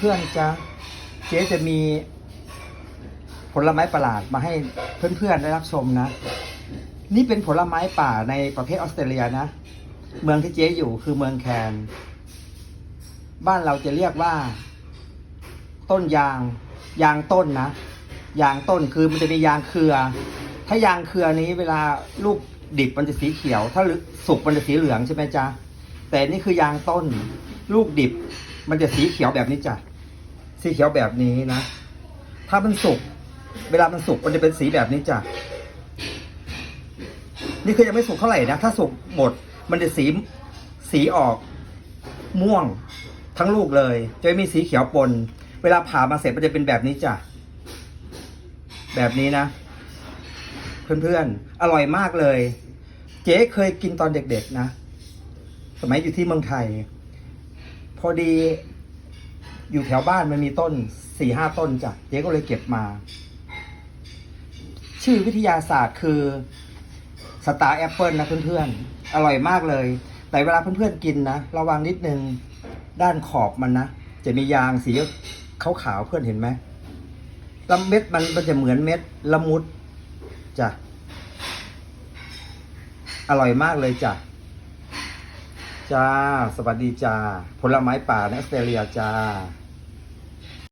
เพื่อนๆจะเจ๊จะมีผลไม้ประหลาดมาให้เพื่อนๆได้รับชมนะ นี่เป็นผลไม้ป่าในประเทศออสเตรเลียนะ เมืองที่เจ๊อยู่คือเมืองแคน บ้านเราจะเรียกว่า ต้นยาง ยางต้นนะ ยางต้นคือมันจะมียางเครือ ถ้ายางเครือนี้เวลาลูกดิบมันจะสีเขียว ถ้าสุกมันจะสีเหลืองใช่ไหมจ๊ะแต่นี่คือยางต้น ลูกดิบ มันจะสีเขียวแบบนี้จ้ะ สีเขียวแบบนี้นะ ถ้ามันสุก เวลามันสุกมันจะเป็นสีแบบนี้จ้ะ นี่คือยังไม่สุกเท่าไหร่นะ ถ้าสุกหมด มันจะสี สีออก ม่วงทั้งลูกเลย จะไม่มีสีเขียวปน เวลาผ่ามาเสร็จมันจะเป็นแบบนี้จ้ะ แบบนี้นะ เพื่อนๆ อร่อยมากเลย เจ๊เคยกินตอนเด็กๆนะ สมัยอยู่ที่เมืองไทย พอดีอยู่แถวบ้านมันมีต้นสี่ห้าต้นจ้ะเจ๊ก็เลยเก็บมา ชื่อวิทยาศาสตร์คือสตาร์แอปเปิลนะเพื่อนๆ อร่อยมากเลย แต่เวลาเพื่อนๆกินนะ ระวังนิดนึงด้านขอบมันนะ จะมียางสีขาวๆเพื่อนเห็นไหมลำเม็ดมันมันจะเหมือนเม็ดละมุดจ้ะอร่อยมากเลยจ้ะ จ้า สวัสดีจ้า ผลไม้ป่าในออสเตรเลียจ้า